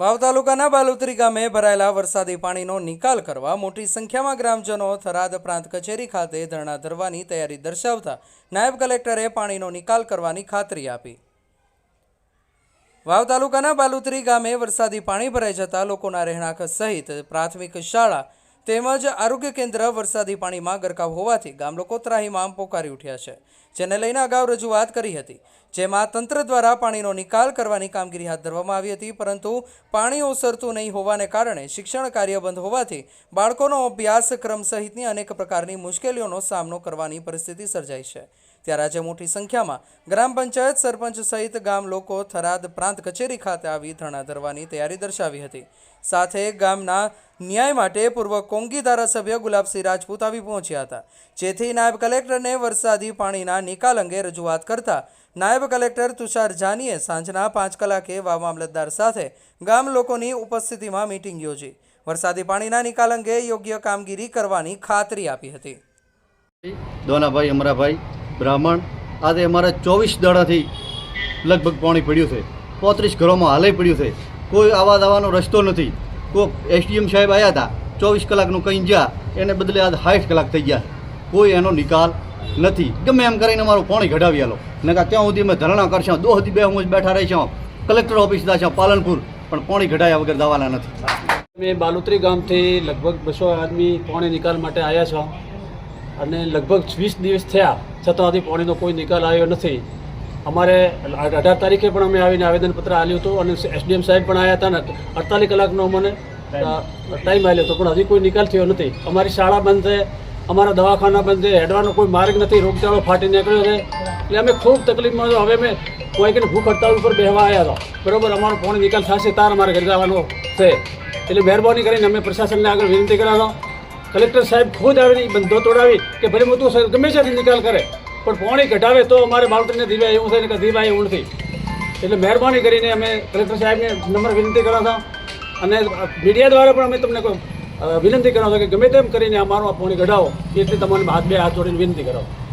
વાવ તાલુકાના બાલુતરી ગામે ભરાયેલા વરસાદી પાણીનો નિકાલ કરવા મોટી સંખ્યામાં ગ્રામજનો થરાદ પ્રાંત કચેરી ખાતે ધરણા ધરવાની તૈયારી દર્શાવતા નાયબ કલેક્ટરે પાણીનો નિકાલ કરવાની ખાતરી આપી. વાવ તાલુકાના બાલુતરી ગામે વરસાદી પાણી ભરાઈ જતા લોકોના રહેણાંક સહિત પ્રાથમિક શાળા તેમજ આરોગ્ય કેન્દ્ર વરસાદી પાણીમાં ગરકાવ હોવાથી ગામ લોકો ત્રાહીમામ પોકારી ઉઠ્યા છે, જેને લઈને અગાઉ રજૂઆત કરી હતી. જેમાં તંત્ર દ્વારા પાણીનો નિકાલ કરવાની કામગીરી હાથ ધરવામાં આવી હતી, પરંતુ પાણી ઓસરતું નહીં હોવાને કારણે શિક્ષણ કાર્ય બંધ હોવાથી બાળકોનો અભ્યાસક્રમ સહિતની અનેક પ્રકારની મુશ્કેલીઓનો સામનો કરવાની પરિસ્થિતિ સર્જાઈ છે. ત્યારે આજે મોટી સંખ્યામાં ગ્રામ પંચાયત સરપંચ સહિત ગામ લોકો થરાદ પ્રાંત કચેરી ખાતે આવી ધરણા ધરવાની તૈયારી દર્શાવી હતી. સાથે ગામના ન્યાય માટે પૂર્વ કોંગી ધારાસભ્ય ગુલાબસિંહ રાજપૂત આવી પહોંચ્યા હતા. જેથી નાયબ કલેક્ટરને વરસાદી પાણીના નિકાલ અંગે રજૂઆત કરતા નાયબ કલેક્ટર તુષાર જાનીએ સાંજના પાંચ કલાકે વાવ મામલતદાર સાથે ગામ લોકોની ઉપસ્થિતિમાં મિટિંગ યોજી. વરસાદી પાણીના નિકાલ અંગે યોગ્ય કામગીરી કરવાની ખાતરી આપી હતી. દોનાભાઈ, અમરાભાઈ, બ્રાહ્મણ, આજે અમારા ચોવીસ દાડાથી લગભગ પાણી પડ્યું છે. પોત્રીસ ઘરોમાં હાલે પડ્યું છે. કોઈ આવા દાવાનો રસ્તો નથી. કોઈક એસડીએમ સાહેબ આવ્યા હતા. ચોવીસ કલાકનું કંઈ જ્યાં, એને બદલે આજ સાઠ કલાક થઈ ગયા. કોઈ એનો નિકાલ નથી. ગમે એમ કરીને મારું પાણી કઢાવી આલો. નકા ત્યાં સુધી અમે ધરણા કરશું દો સુધી બે હું બેઠા રહીશું. કલેક્ટર ઓફિસ જશું, પાલનપુર. પણ પાણી ઘડાયા વગર દવાના નથી. અમે બાલુત્રી ગામથી લગભગ બસો આદમી પાણી નિકાલ માટે આવ્યા છો. અને લગભગ વીસ દિવસ થયા, છતાં હજી પાણીનો કોઈ નિકાલ આવ્યો નથી. અમારે અઢાર તારીખે પણ અમે આવીને આવેદનપત્ર આપ્યું હતું અને એસડીએમ સાહેબ પણ આવ્યા હતા ને, અડતાલીસ કલાકનો અમને ટાઈમ આવ્યો હતો, પણ હજી કોઈ નિકાલ થયો નથી. અમારી શાળા બંધ છે અમારા દવાખાના બંધ છે હેડવાનો કોઈ માર્ગ નથી, રોગચાળો ફાટી નીકળ્યો છે. એટલે અમે ખૂબ તકલીફમાં છો હવે અમે કોઈક ભૂખ હડતાલ ઉપર બેહવા આવ્યા હતા. બરાબર, અમારો ફોન નિકાલ થશે, તાર અમારે ઘરે જવાનો છે. એટલે મહેરબાની કરીને અમે પ્રશાસનને આગળ વિનંતી કરાવો કલેક્ટર સાહેબ ખુદ આવીને બંધો તોડાવી કે ભલે મોટું સાહેબ ગમે ત્યાંથી નિકાલ કરે, પણ પાણી ઘટાડે તો અમારે બાળકોને દીવાય એવું થાય ને દીવાય એવું નથી. એટલે મહેરબાની કરીને અમે કલેક્ટર સાહેબને નંબર વિનંતી કરાવતા. અને મીડિયા દ્વારા પણ અમે તમને વિનંતી કરાવતા કે ગમે તેમ કરીને અમારું આ પોણી કઢાવો એટલી તમને હાથ બે હાથ જોડીને વિનંતી કરાવો